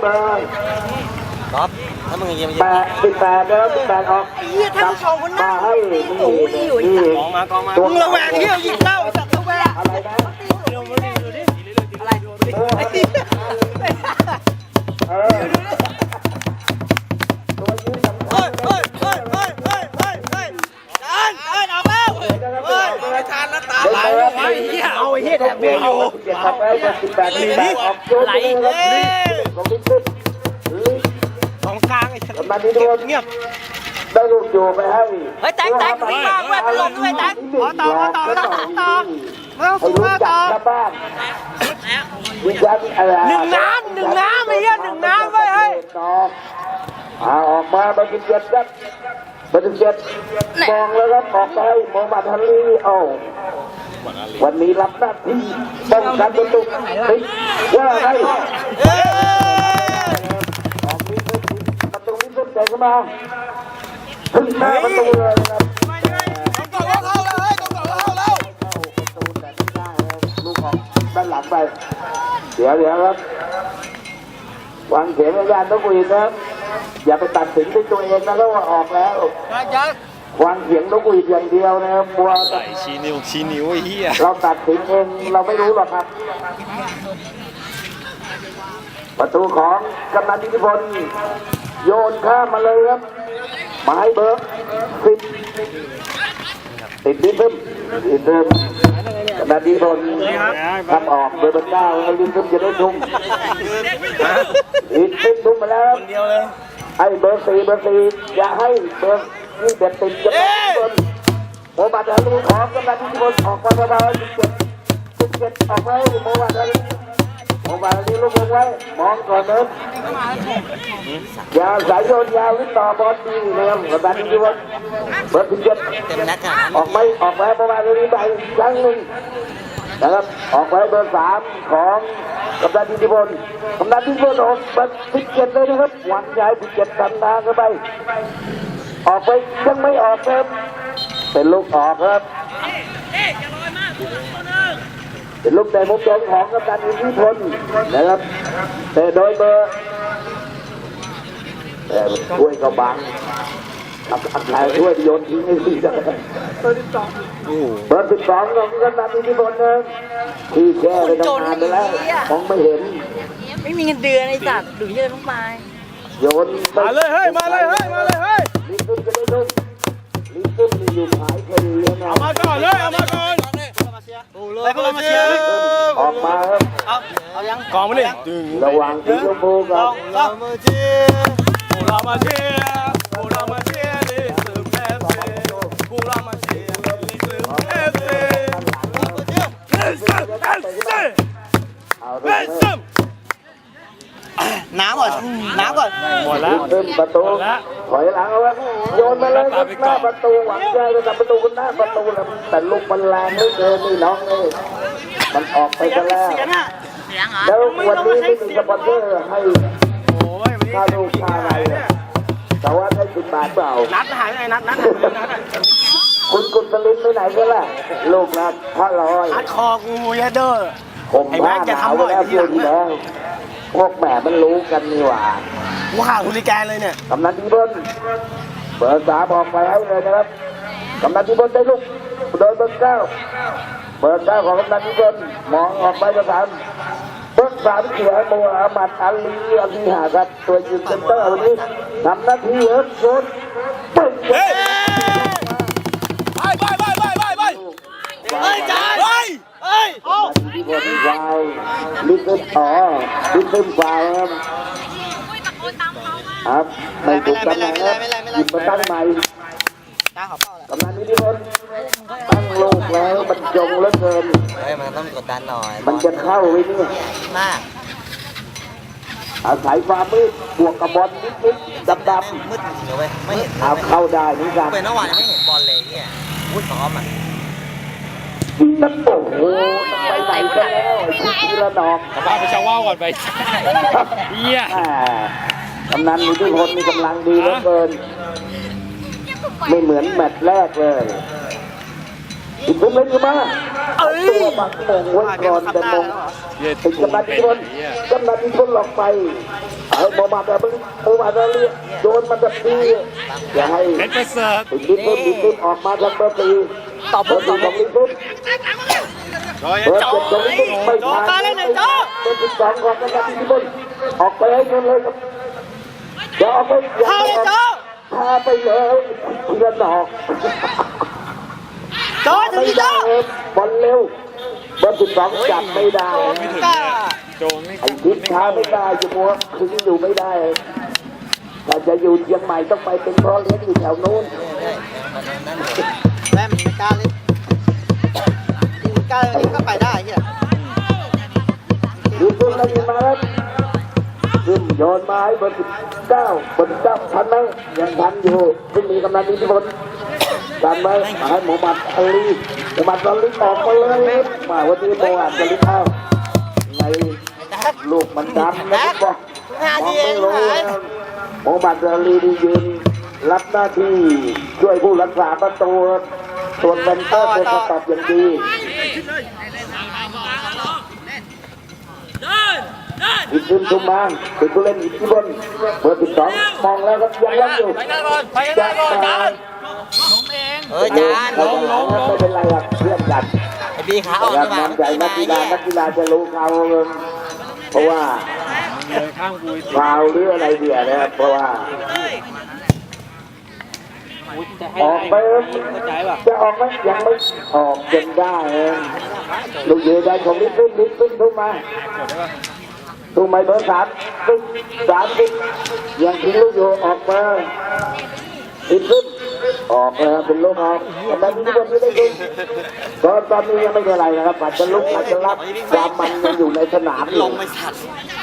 เบอร์ก๊อฟถ้ามึงยังยิงแปดสิบแปดแล้วสิบแปดออกเหี้ยท่านผู้ชมคนนั่มางให้นี่โอ้ยอยู่อีกนี่กองมากองมาตัวมึงระแวงเหี้ยยิงเล่าไอ้สัตว์ระแวงอะไรนะอะไรดูดิไอ้เหี้ยเออตัวยืนสำคัเฮ้ญยเฮ้ยเฮ้ยเฮ้ยเฮ้ยเฮ้ยเฮ้ยจานเฮ้ยเอาแล้วเฮ้ยไม่ทานแล้วตาไหลไอ้เหี้ย กลางไอ้สัตว์กำนันนี่โดนเงียบได้ลูกอยู่ไปให้เฮ้ยแตงแตงวิ่งมาด้วยไปหลบด้วยแตงขอต่อขอต่อขอต่อขอต่อไม่ต้องให้สู้รู้มาจัต่กอนะบ้านวิญญาณอะไรหนึ่งน้ำหนึ่งน้ำไอ้เหี้ยหนึ่งน้ำเว้ยเฮ้ยเอาออกมาเบอร์สิบเจ็ดครับเบอร์สิบเจ็ดมองแล้วครับออกไปโมฮัมหมัดฮันลีเอ้าวันนี้รับหน้าที่ป้องกันประตูติดว่าไง ตูนี้ขึ้นใจเข้ามาขึ้นหน้าประตูเลยนะครับต้องก่อนว่าเข้าแล้วเฮ้ยต้องก่อนว่าเข้าแล้วเข้าประตูแต่ไม่ได้ครับลูกออกด้านหลังไป เดี๋ยวเดี๋ยวครับวางเข็มอาจารย์ต้องคุยนะครับอย่าไปตัดสินด้วยตัวเองนะแล้วว่าออกแล้วยัดวางเสียงนกหวีดอย่างเดียวนะครับบัวใส่ชี้นิ้วชี้นิ้วไอ้เหี้ยเราตัดสินเองเราไม่รู้หรอกครับประตูของกำนันอิทธิพล โยนข้ามมาเลยครับหมายเบิร์กสิบติดดินซึมดินซึมกำนันอิทธิพลทำออกเบอร์เบอร์เก้าให้วดินซึมจะได้ทุ่มดินซึมทุ่มมาแล้วครับเดียวเลยให้เบอร์สี่เบอร์สี่อย่าให้เบอร์ยี่สิบติดจะเป็นเบอร์โมบัตอาลีของกำนันที่บนออกมาสบายสิบเจ็ดสิบเจ็ดออกไว้โมบัตอาลี โมบัตอาลีลูกลงไว้ มองก่อนเนินอย่าสายโยนยาวหรือต่อบอลดีนะครับกำนันที่บนเบอร์สิบเจ็ดเต็มนัดอะออกไหมออกไว้โมบัตอาลีไปอีกครั้งหนึ่งนะครับออกไว้เบอร์สามของกำนันที่บนกำนันที่บนออกเบอร์สิบเจ็ดเลยนะครับหวังย้ายสิบเจ็ดตันนาเข้าไป ออกไปยังไม่ออกครับเป็นลูกออกครับ เป็นลูกแต่มุมตรงของกำนันอิทธิพลนะครับแต่โดยเบอร์แต่ถ้วยก็บังอักอักขายถ้วยโยนทิ้งให้สิเบอร์สิบสองของกำนันอิทธิพลนะที่แช่ไปตั้งนานไปแล้วมองไม่เห็น ไม่มีเงินเดือนไอ้สัตว์ดูเยอะลงไปโยนมาเลยเฮ้ยมาเลยเฮ้ยมาเลยเฮ้ยลิซึมจะได้ลูกลิซึมมีอยู่ขายคดีแล้วนะมาก่อนเลยเอามาก่อน ออกมาครับ เอาเอายัง กองมาดิดึง ระวังสีชมพูกับ เรามาเชียร์ ปูรามาเชียร์ปูรามาเชียร์ลิซึมเอฟซีปูรามาเชียร์ลิซึมเอฟซีลิซึมเอฟซี เอา ลิ เริ่ม ซึม น้ำก่อนน้ำก่อน หมดแล้ว เริ่มประตู หมดแล้ว ถอยหลังเอาไว้ โยนมาเลยครับหน้าประตูหวังใจจะกับประตูหน้าประตูแล้วแต่ลูกมันแรงเหลือเกินนี่น้องเลยมันออกไปซะแล้วแล้ววันนี้ไม่มีสปอนเซอร์ให้โอ้ยวันนี้ค่าลูกค่าอะไรเนี่ยแต่ว่าได้สิบบาทเปล่านัดหายไปไหนนัดนัดหายไปไหนนัดคุณกุศลินไปไหนกันล่ะลูกนะห้าร้อยนัดคอกูเยเดอร์ผมผ้าหนาวไว้แล้วเพื่นที่แล้วพวกแหมมันรู้กันนี่หว่ากูข่าวทุลิแกนเลยเนี่ยกำนันที่บน เบอร์สามออกไปให้เลยนะครับกำนันที่บนได้ลูกโดยเบอร์เก้าเบอร์เก้าของกำนันที่บนมองออกไปกระสามเบอร์สามเสียโมอามัดอาลีอาลีหาครับตัวยืนเซนเตอร์วันนี้ทำหน้าที่เอิร์ธโซนปึ้งเฮ้ยไปไปไปไปไปไปเฮ้ยจานเฮ้ยเฮ้ยที่บนฟาวลิซึมอ๋อลิซึมฟาวครับ ครับไม่ถูกตำแหน่งครับหยิบมาตั้งใหม่ตาขอเป้าแล้วกำนันนิพนธ์ตั้งลูกแล้วมันจงเหลือเกินเฮ้ยมันต้องกดดันหน่อยมันจะเข้าไว้เนี่ยมากอาศัยความมืดบวกกับบอลนิดๆดำมืดจริงๆเว้ยไม่เห็นๆเอาเข้าได้เหมือนกันเป็นเมื่อวานยังไม่เห็นบอลเลยเนี่ยพูดซ้อมอะนั่นโอ้โหไปไหนก็แล้วไอ้ชุดทีละดอกกลับบ้านไปชาวว่าวก่อนไปเฮียแหม่ กำนันนิพนธ์มีกำลังดีเหลือเกิน ไม่เหมือนแมตช์แรกเลยยอีกผมเล่นขึ้นมาเอ้ยตัวบักมงไว้ก่อนแต่มงเย็ดเป็นกำนันคนกำนันคนหลอกไปเอาโมมาแต่มึงโมมาแต่เรียโดนมันจะตีอย่าให้เพชรประเสริฐติดลิ้นพุ่นติดลิ้นออกมาทางเบอร์สี่ตอบเบผอมร์ตอสี่บขผองมลิ้นพุ่นเบอร์เจ็ดของลิ้นพุ่นไม่ผ่านโจ้การเล่นหน่อยโจ้เบอร์สิบสองของกำนันลิ้นพุ่นออกไปให้หมดเลยครับ อย่าออกไปอย่าเข้าเลยออกโจพาไปเลยทีละดอกโจ้ถึงไม่ที่ได้โจ้บอลเร็วบอร์สิบสองจับไม่ได้กล้าโจงไม่ไอ้ทิศช้าไม่ได้จะมัวคืออยู่ไม่ได้ถ้าจะอยู่เชียงใหม่ต้องไปเป็นพ่อเลี้ยงอยู่แถวนู้นแม่มันไม่กล้าเล่นจริงกล้าเล่นก็ไปได้เฮียดูตัวนั้นมาแล้ว โยนมาให้เบอร์สิบเก้าเบอร์สิบเก้าทันไหมยังทันอยู่ซึ่งมีกำลังอิทธิพลทันไหมมาให้หมูหมัดอาลีหมูหมัดอาลีออกมาเลยมาวันนี้โมอาจจะลิ้นเข้าไงลูกมันดำนะบอกห้ามองทีเอไม่งรู้หายนะโมหมัดอาลีนี่ยืนรับหน้าที่ช่วยผู้รักษาประตูส่วนเป็นเตอร์เป็นสตอบอย่างดี อีกขึ้นทุมมางเป็นผู้เล่นอีกที่บนเบอร์สิบสองมองแล้วก็ยังรับอยู่ไปหน้าก่อนไปหน้าก่อนจานเออจานลงลงไม่เป็นไรหรอกเพื่อนกันไอ้บีขาอ่อนมาน้ำใจนักกีฬานักกีฬาจะรู้เขาเพราะว่าข้างกูฟาวหรืออะไรเดียนะครับเพราะว่าออกไปจะออกไหมยังไม่ออกจนได้ลูกเยืนได้ของลิฟต์ลิฟต์ลิฟต์ทุกมา ทุกมาเบอร์สามลิฟต์สามลิฟต์ยังทิ้งลูกอยู่ออกมาลิฟต์ลิฟต์ออกแล้วเป็นลูกออกแต่ตอนนี้ยังไม่ได้ยิงตอนตอนนี้ยังไม่เป็นไรนะครับอาจจะลุกอาจจะรับความมันยังอยู่ในสนามอยู่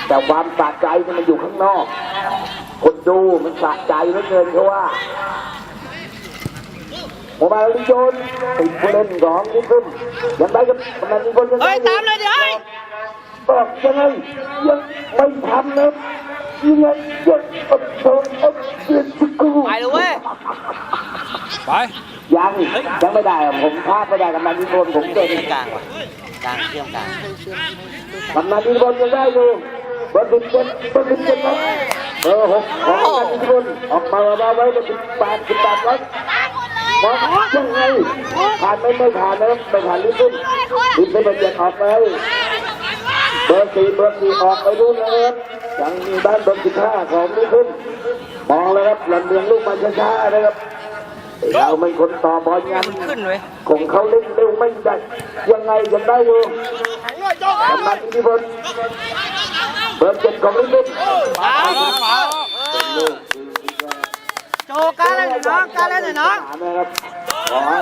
แต่ความสะใจมันอยู่ข้างนอก คนดูมันสะใจเหลือเกินเพราะว่าโมบายลิโยนติดผู้เล่นของที่ขึ้นยังได้กับกำนันอีกคนยังได้ยตามเลยดิเฮ้ย บอกยังไงยังไม่ทำนะยังไงยังอดทนอดเสียทุกคู่ไปเลยเว้ย ไป ยังยังไม่ได้อะผมพลาดไม่ได้กำนันอีกคนผมเก่งกลางว่ะกลางเชื่อมกลางกำนันอีกคนยังได้อยู่เบอร์สิบเจ็ดเบอร์สิบเจ็ดนะเบอร์หกของกำนันอีกคนออกมาเอาไว้เบอร์สิบแปดสิบแปดร้อยมองยังไงผ่านไม่ไม่ผ่านนะไม่ผ่านลิฟต์ขึ้นลิฟต์ไม่เป็นเจ็ดออกไปเบอร์สี่เบอร์สี่ออกไปดูนะครับยังมีด้านเบอร์สิบห้าของลิฟต์ขึ้นมองเลยครับลำเลียงลูกมาช้าๆนะครับเราไม่คนต่อบอลยันขึ้นเว้ยของเขาเล่นเร็วไม่ได้ยังไงยังได้อยู่กำนันอิทธิพลเบอร์เจ็ดของลิฟต์ขึ้นตามโจกล้าเล่นหน่อยน้องกล้าเล่นหน่อยน้องนะครับ ขอให้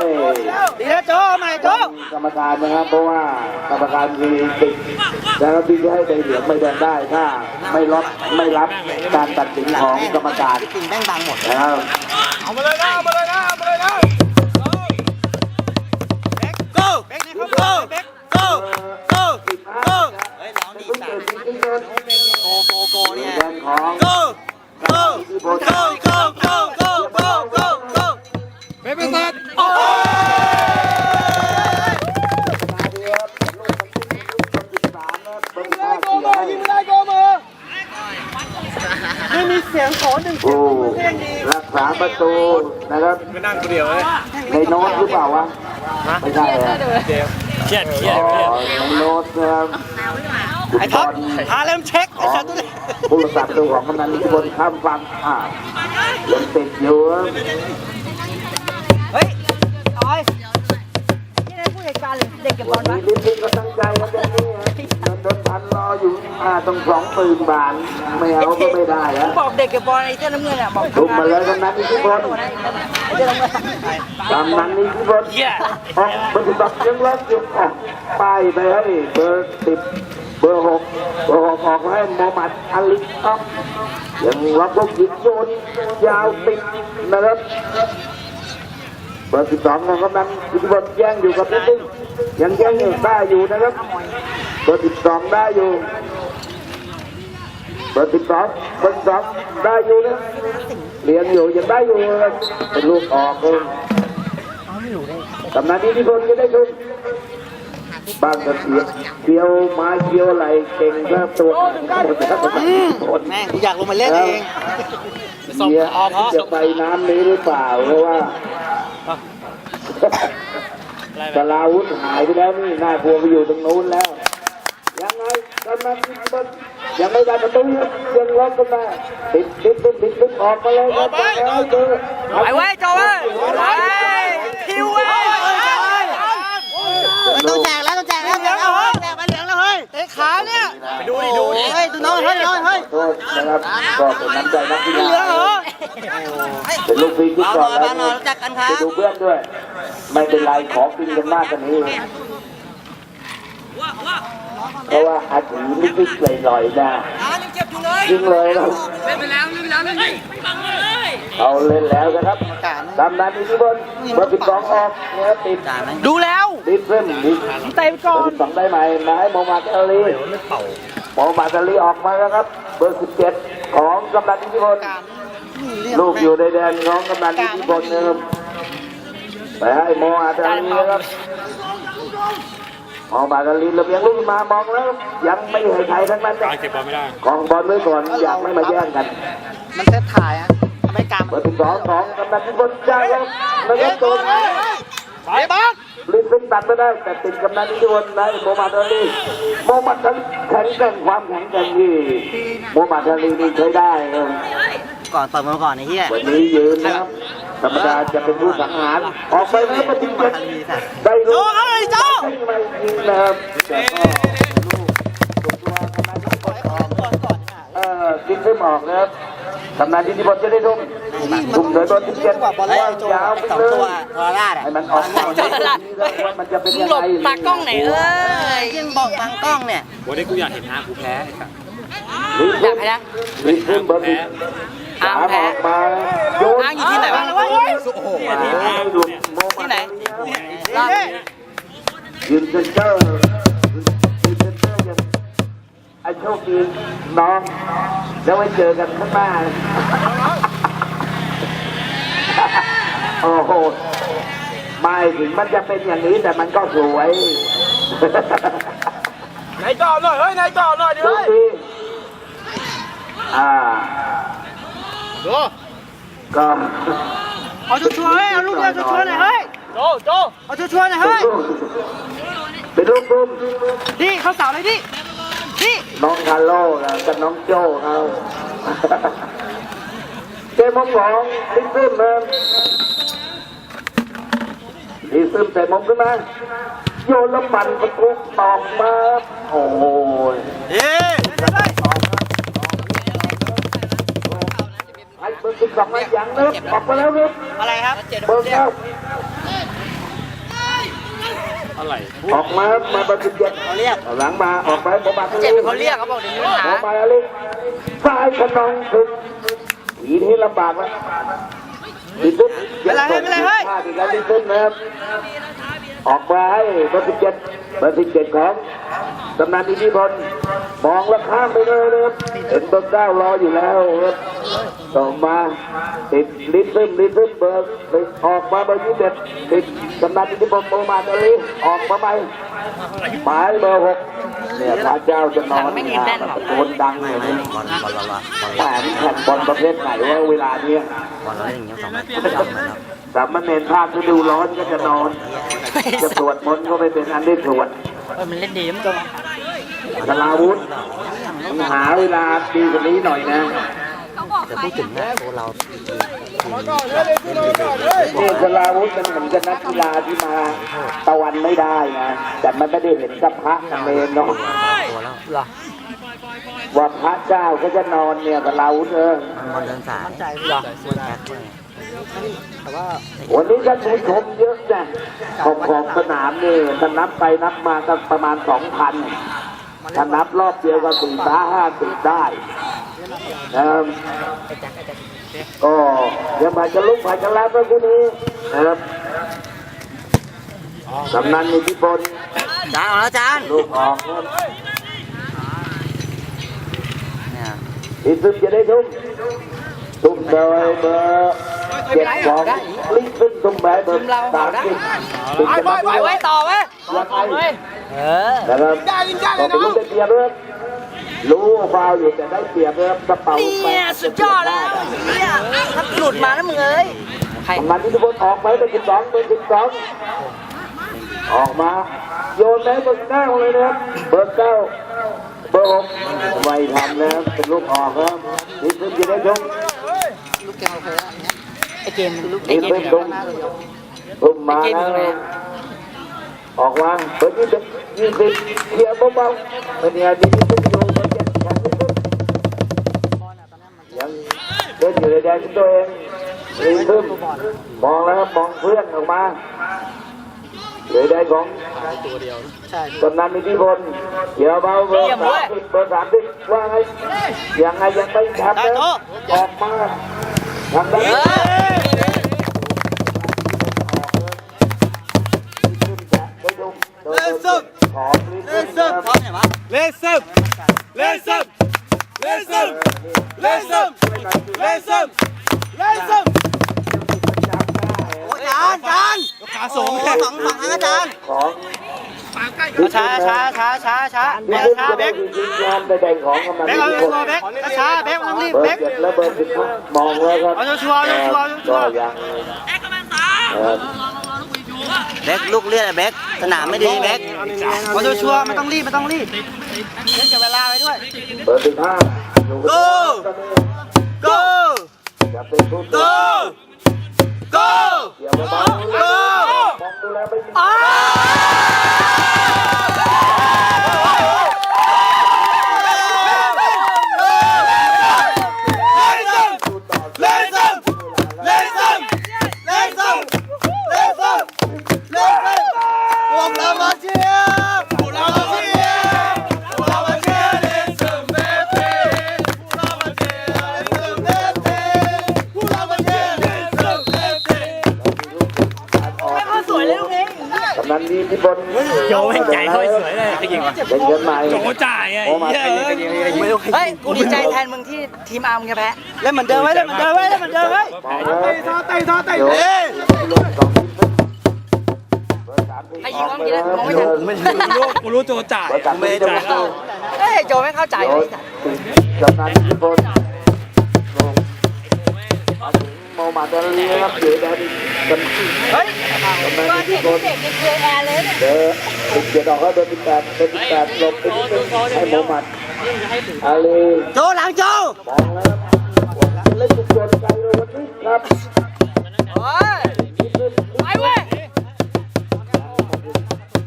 ดีนะโจใหม่โจกรรมการนะครับ เพราะว่ากรรมการมีติดนะครับที่จะให้ใบเหลืองใบแดงได้ถ้าไม่รับไม่รับการตัดสินของกรรมการติ่งแดงบางหมดนะครัเอามาเลยนะเอามาเลยนะเอามาเลยนะเบ็กโก้เบ็กนะครับโก้เบ็กโก้โก้โก้เฮ้ยร้องดีสามโกโกโกเนี่ยของโก้โก้โก้โก้โก้ ประตูนะครับก็นั่งคนเดียวเลยในโน้ตหรือเปล่าวะไม่ใช่อะเครียดเครียอ๋ดเครียดอในโน้ตนะครับไอ้ท็อปหาเริ่มเช็คขไอ้องสัตว์ตัวนี้ผู้รักษาประตูของกำนันอิทธิพลข้ามฟังอ่ายังติดอยู่ครับเฮ้ยต่อยนี่นายผู้จัดการหรือเด็กเก็บบอลวันวะนี้ลิฟต์ก็ตั้งใจ อยู่อ่าต้องสองปืนบาทไม่เอาก็ไม่ได้แล้วบอกเด็กเก็บบอลไอ้เจ้าน้ำเงินอะบอกลุกมาเลยกำนันอิทธิพลไอ้เจ้าน้ำเงินกำนันอิทธิพลออกปฏิบัติยังรักอยู่ออกป้ายไปให้เบอร์สิบเบอร์หกเบอร์หกออกให้โมฮัมหมัดอาลิออกยังรับลูกยิงโยนยาวติดนะครับเบอร์สิบสองของกำนันอิทธิพลแย่งอยู่กับนิดนึงยังแย่งอยู่ได้อยู่นะครับ เบอร์สิบสองได้อยู่ เบอร์สิบสองเบอร์สิบสองได้อยู่นะเรียนอยู่ยังได้อยู่เลยเป็นลูกออกเลยกำนันอิทธิพลจะได้ชุมบ้างก็เสียเกี่ยวไม้เกี่ยวอะไรเก่งครับตัวคนแม่งกูอยากลงมาเล่นเองเสียจะไปน้ำนี้หรือเปล่าเพราะว่าสลาวุธหายไปแล้วนี่น่ากลัวไปอยู่ตรงนู้นแล้วยังไงกำนันอิทธิพล ยังไม่ได้ประตูยังล็อกกันมาติดติดติดติดติดออกมาเลยครับแล้วเจอไปไว้จอเว้ยไปคิวเว้ยต้องแจกแล้วต้องแจกแล้วแจกแล้วเฮ้ยแจกมาเหลืองแล้วเฮ้ยเตะขาเนี่ยไปดูดิดูดิเฮ้ยดูน้องเฮ้ยน้องเฮ้ยโทษนะครับก็เป็นน้ำใจนักกีเหลืองฬาเหรอเป็นลูกฟรีคิกก่อนแล้วบ้านนอนรู้จักกันครับไปดูเพื่อนด้วย ไม่เป็นไรขอกินกันมากกว่านี้ เพราะว่าอาถีนิดๆลอยๆนะยังเจ็บอยู่เลยยิงเลยนะเล่นไปแล้วเล่นไปแล้วเล่นไปเอาเล่นแล้วนะครับตามนั้นอิทธิพลเบอร์สิบสองออกเนี่ยติดดูแล้วดิฟเล่นดิฟเตะไปก่อเบอร์นสิบสองได้ไหมมาให้โมฮัมหมัดอาลีโมฮัมหมัดอาลีออกมาแล้วครับ เบอร์สิบเจ็ดของกำนันอิทธิพลลูกอยู่ในแดนของกำนันอิทธิพลนะครับไปให้โมอาดาลีนะครับ มองมาดาลีระเบียงลูกมามองแล้ว ยังไม่ให้ใครทั้งนั้นการเก็บบอลไม่ได้กองบอลไว้ก่อนยังไม่มาแย่งกัน มันเซตถ่ายอะไม่กำเบอร์ที่สองของกำนันอิทธิพลจ้างแล้วนะครับตัวไปบ้างลิฟต์ตัดไม่ได้แต่ติดกำนันอิทธิพลในโมมาดาลีโมมาดาลีแข็งแกร่งความแข็งแกร่งที่โมมาดาลีนี่ใช้ได้ครับก่อนเปิดมาก่อนไอ้เหี้ยวันนี้ยืนนะครับธรรมดาจะเป็นผู้สังหารออกไปแล้วมาทิ้งกันได้โจ้รู้เขา เลยโจ้ไม่ยิงนะครับแต่ก็ลูกตัวตัวกำนันที่พลออกเออกินขึ้นออกนะครับกำนันที่พลจะได้ทุ่มทุ่มโดยบอลที่เจ็ดบอลแรกโจ้ยาวสไปองเลตัวยทรราชอะให้มันออกมาว่ามันจะเป็นยังไงตากล้องไหนเอ้ยยังบอกบางกล้องเนี่ยวันนี้กูอยากเห็นฮากูแพ้ไอ้สัสลิงอยากให้นะลิงขึ้นบอลที่สามออกมาโยนอ้างอยู่ที่ไหนวะโอ้โหหลุดโมที่มาไหน ลาร้านยืนเซนเตอร์ยืนเซนเตอร์ยังไอ้โชคดีน้องแล้วไว้เจอกันข้างหน้าโอ้โหไม่ถึงมันจะ เป็นอย่างนี้แต่มันก็สวยไหนก่อนหน่อยเฮ้ยไหนก่อนหน่อยดิโชคเฮ้ยดีอ่าโจก็เอาชัวร์ๆเฮ้ยเอาลูกเดียวชัวร์ๆหน่อยเฮ้ยโจโจเอาชัวร์ๆหน่อยเฮ้ยเป็นลูกตุ้มดิเข้าเสาเลยดิดิน้องคาร์โล่นะกับน้องโจ้เขาเกมของของลิซึมนะลิซึมใส่มงขึ้นมาโยนแล้วปั่นประตูตอกมาโอ้โหเอ๊ะไอ้เบอร์สิบสองมาอย่างนะออกมาแล้วครับอะไรครับเบอร์เก้า อะไรออกมาครับมาเบอร์สิบเจ็ดเขาเรียกหลังมาออกไปโมบาเจ็บเป็นคนเรียกเขาบอกเดี๋ยวมีปัญหาโมบาลิซ้ายขนองถึงหวีที่ลำบากแล้วดิซุปยังส่งผิดพลาดอีกแล้วดิซุปนะครับออกมาให้เบอร์สิบเจ็ดเบอร์สิบเจ็ดของกำนันอิทธิพลมองแล้วข้ามไปเลยนะครับเห็นเบอร์เก้ารออยู่แล้วครับส่งมา ติดลิซึมลิซึมเบอร์ติดออกมาเบอร์ยี่สิบเอ็ดติดกำนันอิทธิพลโมมาตอลีออกมาใหม่หมายเบอร์หกเนี่ยพระเจ้าจะนอนเนี่ยตะโกนดังเลยนะแหมนี่แข่งบอลประเภทไหนว่าเวลาเนี้ยสามเณรภาคฤดูร้อนก็จะนอน จะสวดมนต์ก็ไม่เป็นอันได้สวดเออมันเล่นดีมันจะกลาวุธต้องหาเวลาดีกว่านี้หน่อยนะนี่ กลาวุธเป็นเหมือนกับนักกีฬาที่มาตะวันไม่ได้นะ แต่มันไม่ได้เห็นกับพระกับเนเนาะว่าพระเจ้าก็จะนอนเนี่ยกลาวุธเออมั่นใจเหรอวันนี้ท่านผู้ชมเยอะนะของของสนามนี่ถ้านับไปนับมาก็ประมาณสองพันถ้านับรอบเดียวก็สี่ตาห้าสิบได้นะครับ ก็ยังผ่านจะลุกผ่านจะรับเมื่อกี้นี้นะครับกำนันอิทธิพลจานออกแล้วจานลูกออกครับอีกซึ่งจะได้ทุ่มทุ่มโดยเบอร์เจ็ดของลิฟต์ตุ้มแบเบอร์สามสิบติดกันมาไปไว้ต่อไว้ยังไงเออนะครับก็เป็นลูกได้เปรียบเลย รู้ฟาวอยู่แต่ได้เปรียบเลยกระเป๋าเนี่ยสุดยอดแล้วเนี่ยถ้าหลุดมาแล้วมึงเอ้ยใครมันที่ทุกคนออกไปเป็นสิบสองเป็นสิบสองออกมา โยนไปเบอร์เก้าเลยนะครับเบอร์เก้าเบอร์หกไม่ทำนะครับเป็นลูกออกครับนี่คือจะได้ชมลูกเกมโอเคแล้วไอเกมลูกไอนี่เกมเป็นอยู่ชมข้างหน้าเลยตุ้มมาแล้วออกมาเบอร์ยี่สิบยี่สิบเคลียร์เบาๆเป็นยังไงดีที่สุดอยู่เบอร์เจ็ด เดินอยู่ในแดนของตัวเองรีบขึ้นมองแล้วมองเพื่อนออกมาเหลือได้ของใช่กำนันอิทธิพลเดี๋ยวเบาเบอร์สามสิบเบอร์สามสิบว่าไงยังไงยังไม่ทำนะออกมาทำได้เลสซึมขอเล่นซึมพร้อมไหนวะ Listen! Listen! Listen! Listen! Listen! Listen! อาจารย์อาจารย์ขาสูงสองฝั่งอาจารย์ของช้าช้าช้าช้าช้าแบเบกกช้าเบแบกกงานไปแบ่งของกำนันแบอิกทเอาธิพลตัวแบกช้าแบกต้องรีบเบอแบร์กเจ็ดและเบอร์สิบมองแล้วครับเอาชัวร์เอาชัวร์เอาชัวร์ก็ยัง แบกลูกเลือดแบกสนามไม่ดีแบกเอาชัวร์ไม่ต้องรีบไม่ต้องรีบเล่นกับเวลาไปด้วยเบอร์สิบห้า Go! go จะเป็นผู้ตั go ว go ใจค่อยสวยเลยจริงว่ะเป็นเงินใหม่โจจ่ายไงโอ้มาเหี้ยเฮ้ยกูดีใจแทนมึงที่ทีมอาร์มจะแพ้เล่นเหมือนเดิมไว้เล่นเหมือนเดิมไว้เล่นเหมือนเดิมไว้มองแล้วท่อเตะท่อเตะเดี๋ยวเอ้ยลงสองทีเบอร์สามสิบใครยิงวะเมื่อกี้นะมองไม่ทันไม่รู้กูรู้โจจ่ายเบอร์สามสิบจะมาดูเฮ้ยโจไม่เข้าใจโยเลนยกำนันอิทธิพลลงมาถึงโมมาเดลลีครับอยู่แดนกำเฮ้ยกำนันอิทธิพลเด็กยังเคยแอร์เลยเนี่ยเบอร์สิบเจ็ดออกแล้วเบอร์สิบแปดเบอร์สิบแปดหลบไปนิดนึงให้โมมัดอาลีโจหลัง โจมองแล้วครับเล่นจุดโดนใจเลยวันนี้ครับโอ้ยไปเว้ย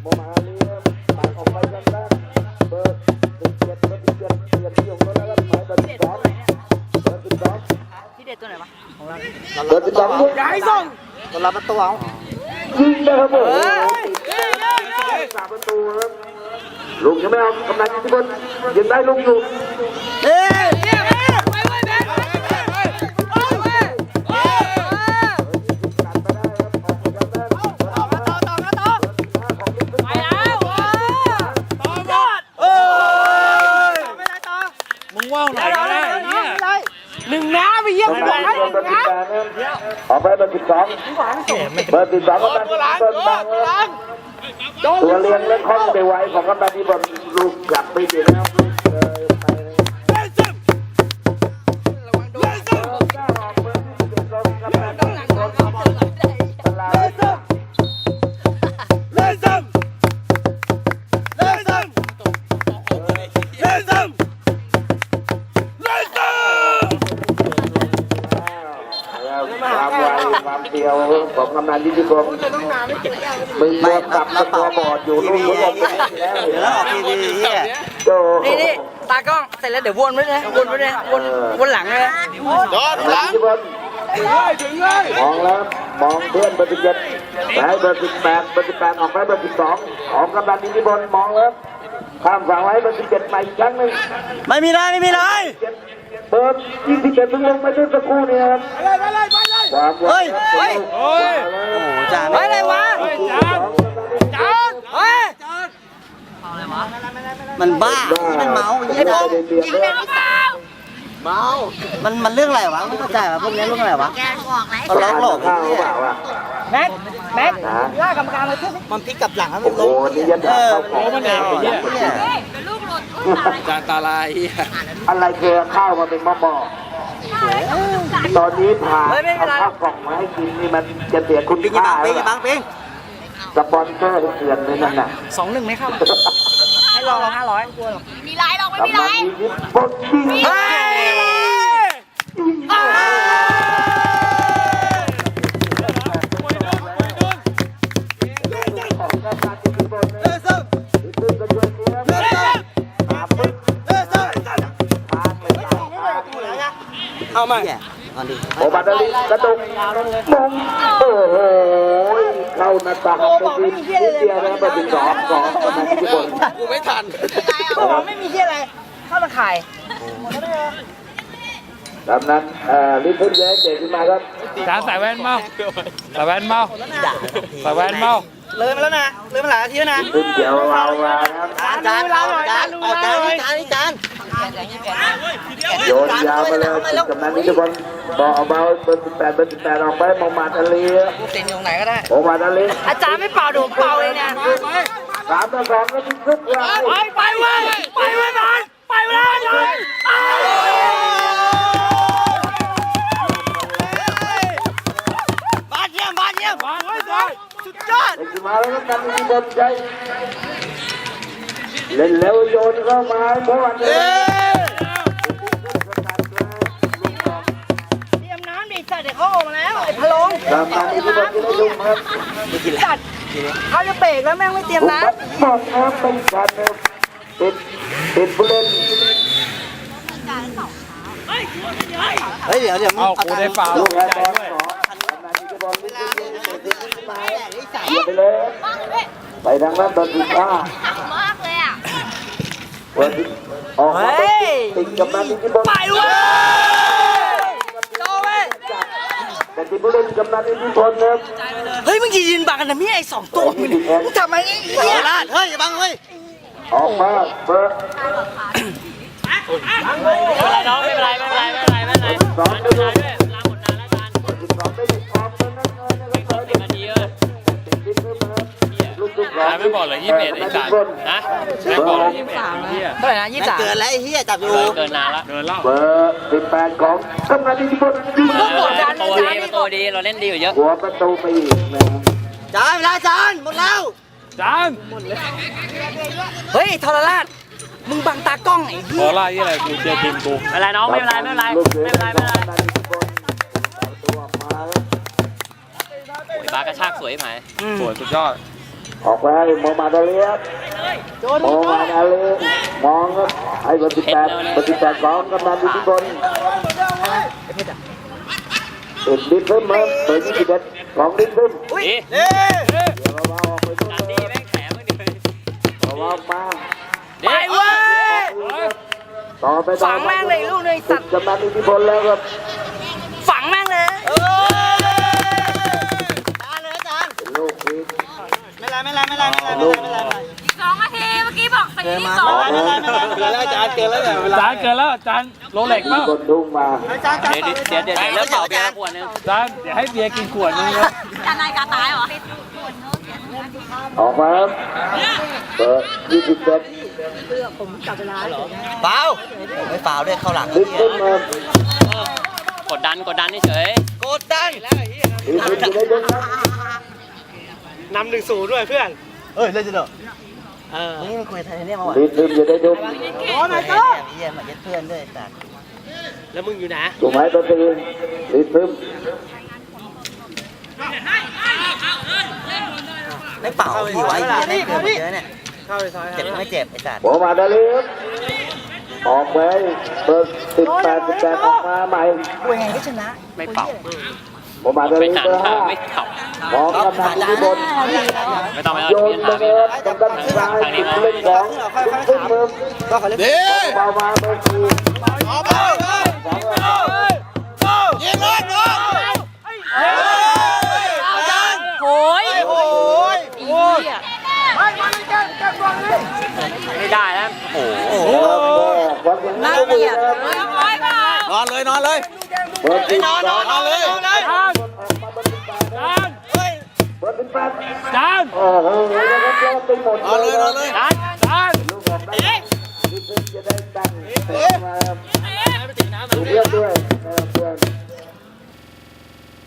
โมมาอาลีค ที่เด็ดตัวไหนวะเบอร์สิบสองยิงย้ายส่งตัวรับประตูเอายิงนะครับโอ้โหสามประตูครับลุงยังไม่เอากำลังที่บนยังได้ลุงอยู่เอ้ ออกไปเบอร์สิบสองเบอร์สิบสองกำลังเติมบังครับตัวเลี้ยงและคล่องไปไวของกำลังที่บนลูกกลับไปดีแล้วเออไปเลย Listen! เบอร์เก้าออกเบอร์ที่สิบเอ็ดลงกำลังที่บ มึงตัวกลับมาตัวบอดอยู่นู่นมึงออกไปแล้วเดี๋ยวออกทีวีเฮียโจ้นี่นี่ตากล้องเสร็จแล้วเดี๋ยววนไปเลยวนไปเลยวนวนหลังเลยหลังที่บนมองแล้วมองเพื่อนเบอร์สิบเจ็ดไปเบอร์สิบแปดเบอร์สิบแปดออกไปเบอร์สิบสองของกำนันที่บนมองแล้วข้ามฝั่งไว้เบอร์สิบเจ็ดใหม่อีกครั้งหนึ่งไม่มีไรไม่มีไรเบอร์ยี่สิบเจ็ดเพิ่งลงไปเมื่อสักครู่นี้ครับความไวเฮ้ยเฮ้ยโอ้ยโอ้จานเฮ้ยอะไรว มันบ้านี่มันเมาไอ้ไอ้พพวงกเดียวยิงแม่งเปล่าเมา มันมันเรื่องอะไรวะไม่เข้าใจวะพวกนี้เรื่องอะไรวะแกบอกแล้วมันล็อกหลอกข้าวเปล่าวะแม็กแม็กล่ากรรมการมาช่วยมันพลิกกลับหลังให้มัโอ้นโหล้มนี่ยันเอดาอเข้าของมันเองไอ้เนี่ยลูกหลุดลูกตายจานตาลายอะไรเคยข้าวมาเป็นหม้อๆตอนนี้ผ่านเอาข้าวกล่องมาให้กินนี่มันจะเสียคุณปิงอย่าค่าบังปิงอย่าบังปิงสปอนเซอร์เถื่อนเลยนั่นน่ะสองหนึ่งไหมครับ ให้ลองห้าร้อยกลัวหรอมีไรหรอกไม่มีกำไรลังมียิบปดยิงเอาใหม่แย่ก่อนดิโอบาดาลิกระดกมงโอ้โห เข้าหน้าต่างไปทีนิดเดียวนะไปถึงสองสองนะทุกคนกูไม่ทันบอกไม่มีที่อะไร เข้าตะข่ายดังนั้นเอ่อรีบพึ่งแย้เก่งขึ้นมาครับจานใส่แว่นเมาใส่แว่นเมาด่าใส่แว่นเมาเลยมาแล้วนะเลยมาหลายนาทีแล้วนะพึ่งเดี๋ยวเรามาครับจานจานจานจานจานจานจาน โยนยาวมาเลยติดกำนันนี่ทุกคนบอกเอาเบาเบอร์สิบแปดเบอร์สิบแปดออกไปมองมาทะเลเต็มอยู่ไหนก็ได้โอมาทะเลอาจารย์ไม่เป่าดูเป่าเลยเนี่ยสามต่อสองก็ทิ้งทุกอย่างไปไปเว้ยไปเว้ยมันไปเว้ยเลยบาดเยี่ยมบาดเยี่ยมวางไว้เลยสุดยอดไอ้ที่มาแล้วกันที่บนใจ เล่นเร็วโยนเข้ามาเพราะวันนี้เตรียมน้ำดิสัตว์เดี๋ยวเขาออกมาแล้วไอ้พะโลงกำนันที่บนจะได้ยุ่งครับสัตว์เขาจะเบรกแล้วแม่งไม่เตรียมผมน้บัดบอกนะเป็นการติดติดผู้เล่นเฮ้ยเดี๋ยวเดี๋ยวเอากูได้ฟาวลูกดีแอร์ใจบอลด้วยสองกำนันที่บอลวิ่งวิ่งวิ่งวิ่งขึ้นมาเหยียบไปเลยไปทางด้านบอลสิบห้าำมากเลยอะ บอลสิบออกมาติดกำนันที่บอลไปเว้ยโตเว้ยแต่ที่ผู้เล่นกำนันที่บอลเนี่ยเฮ้ยมึงยืนบังกันนะมี่ไอ้สองตัวมึงมึงทำไมไอ้เหี้ยลาดเฮ้ยอย่าบังเฮ้ยออกมาเปิดอะไรน้องไม่เป็นไรไม่เป็นไรไม่เป็นไรไม่เป็นไรสองไปดูลาหมดนานแล้วจานสิบสองไปดูออกมานั่น ลูกทุกสองไม่บอกเลยยี่สิบเอ็ดไอ้จานนะไม่บอกเลยยี่สิบเอ็ดเฮียเท่าไหร่นะยี่สิบสามเกินแล้วไอ้เหี้ยจับอยู่เกินนานละเกินแล้วเบอร์สิบแปดของกำนันที่บอลยิงมึงกดดันโตนะดีจ๊ะนี่โตดีเราเล่นดีอยู่เยอะหัวประตูไปอีกนะจานเวลาจานหมดแล้วจานเฮ้ยทรราชมึงบังตากล้องไอ้ขเหี้อยไล่ยี่อะไรกูเจอทีมกูไม่เป็นไรน้องไม่เป็นไรไม่เป็นไรไม่เป็นไรไม่เป็นไรตัวมาบากระชากสวยไหมสวยสุดยอด ออกไปมองมาดาเลียมองมาดาเลียมองครับไอ้เบอร์สิบแปดเบอร์สิบแปดของกำนันที่บอลติดดิฟเพิ่มเบอร์ยี่สิบเอ็ดของดิฟเพิ่มดีเฮ้ยเดี๋ยวเราอาออกไปทุกจาคนนดีแม่งแถมมึงดิเราเอมาไปเว้ยต่อไปต่อฝังแม่งเลยลูกเลยสัตว์กำนันอิทธิพลแล้วครับ ไม่ไรไม่ไรไม่ไรไม่ไรไม่ไรไม่ไรสองนาทีเมื่อกี้บอกสี่สองไม่ไรไม่ไรไม่ไรเกินแล้วจานเกินแล้วเนี่ยเวลาจานเกินแล้วจานโรเล็กมีเปล่าคนทุ่งมาจานจานเดี๋ยวเดี๋ยวเดี๋ยวเดี๋ยวเลิกเป่าเบียร์ขวดนึงจานเดี๋ยวให้เบียร์กินขวดนึงนะจานนายกาตายเหรอออกมาครับเปิดยี่สิบเจ็ดเปล่าไม่เปล่าด้วยเข้าหลังดิฟขึ้นมากดดันกดดันเฉยกดดันดิฟขึ้นอยู่ได้ย นะนำหนึ่งศูนย์ด้วยเพื่อนเฮ้ยเลยจะเด้อเออนี่มันคุยไทยเนี่ยมาว่ะดิฟขึ้นอยู่ได้ด้วยโอ้ยเจ้าเยี่ยมมาเย็ดเพื่อนด้วยแต่แล้วมึงอยู่ไหนถูกไหมตัวตีดิฟขึ้นไม่เป่าที่ไว้ยังไม่เกินเยอะเนี่ยเข้าไปซอยเจ็บไม่เจ็บไอ้สัตว์โอมาดาลีครับออกไปเปิดสิบแปดสิบแปดออกมาใหม่กูยังไงก็ชนะๆไม่เป่า โอมาดาไม่ลีนานเบอร์ค่ะห้าไม่เป่าของกำนันอิทธิพลไม่ต้องไม่โยต้องนเบียร์ไปถามเลยครับกำนันซ้ายติดเล่นของขึ้นมือก็เขาเล่นเบามาเบอร์สี่เอาเปล่ายิงเลยน้องอาจารย์โอ้ยโอ้ยอีเหี้ยไม่ได้แล้วโอ้โหโอ้โหวันยังน่าไม่เกลียดครับร้อยบาทอนเลยนอนเลย เบอร์สิบนอนสนอองนนอนเลยจานออกมาเบอร์สิบแปดจานเบอร์สิบแปดจานโอ้โหนะครับเยอะไปหมดนอนเลยนอนเลยจานจานลูกออกได้ที่เพิ่งจะได้ดังมาดูเรื่องด้วย